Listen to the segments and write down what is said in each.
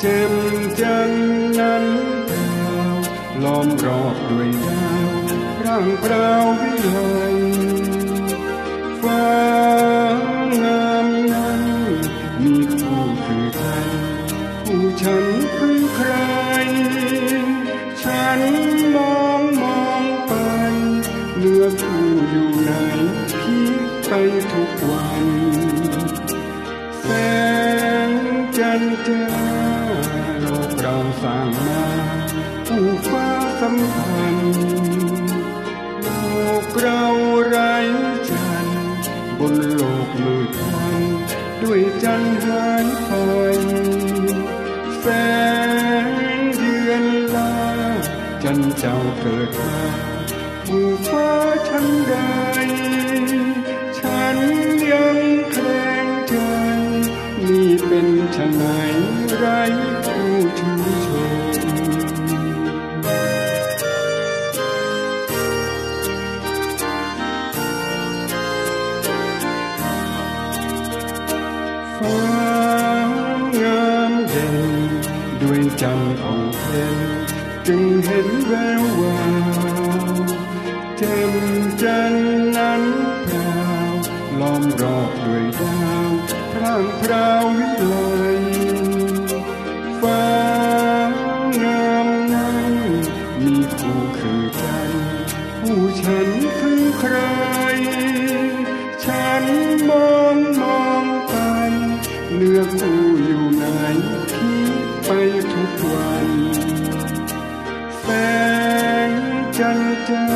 เจ็มจันนั้นดาวล้อมรอบด้วยดาวร่างเปล่าวิไลฟ้างามนั้นมีคู่คือใครคู่ฉันคือใคร ฉันมองมองไปเลือกคู่อยู่ไหนคิดไปทุกวันแสงจันทร์ โลกเราสร้างมาผู้ฟ้าสัมพันธ์โลกเราไร้จันทร์บนโลกมืดมันด้วยจันทร์หายไปแสงเดือนลาจันทร์เจ้าเกิดมาผู้ฟ้าฉันใดฉันยังแคลงใจนี่เป็นชะไนางามเด่นด้วยจันทร์ผ่องเพ็ญจึงเห็นแววว จ้า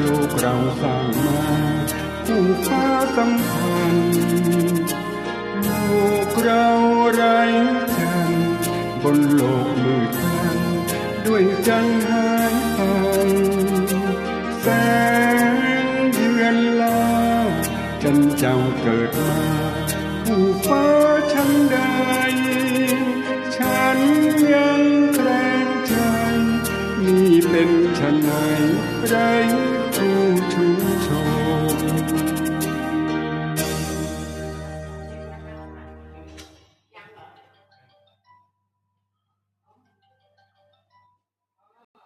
โลกเราสร้างมาผู้ฟ้าสัมพันธ์โลกเราไร้จันบนโลกมืดมันด้วยจันหายไปแสงเดือนลาจันเจ้าเกิดมาผู้ฟ้าฉันใด ใจ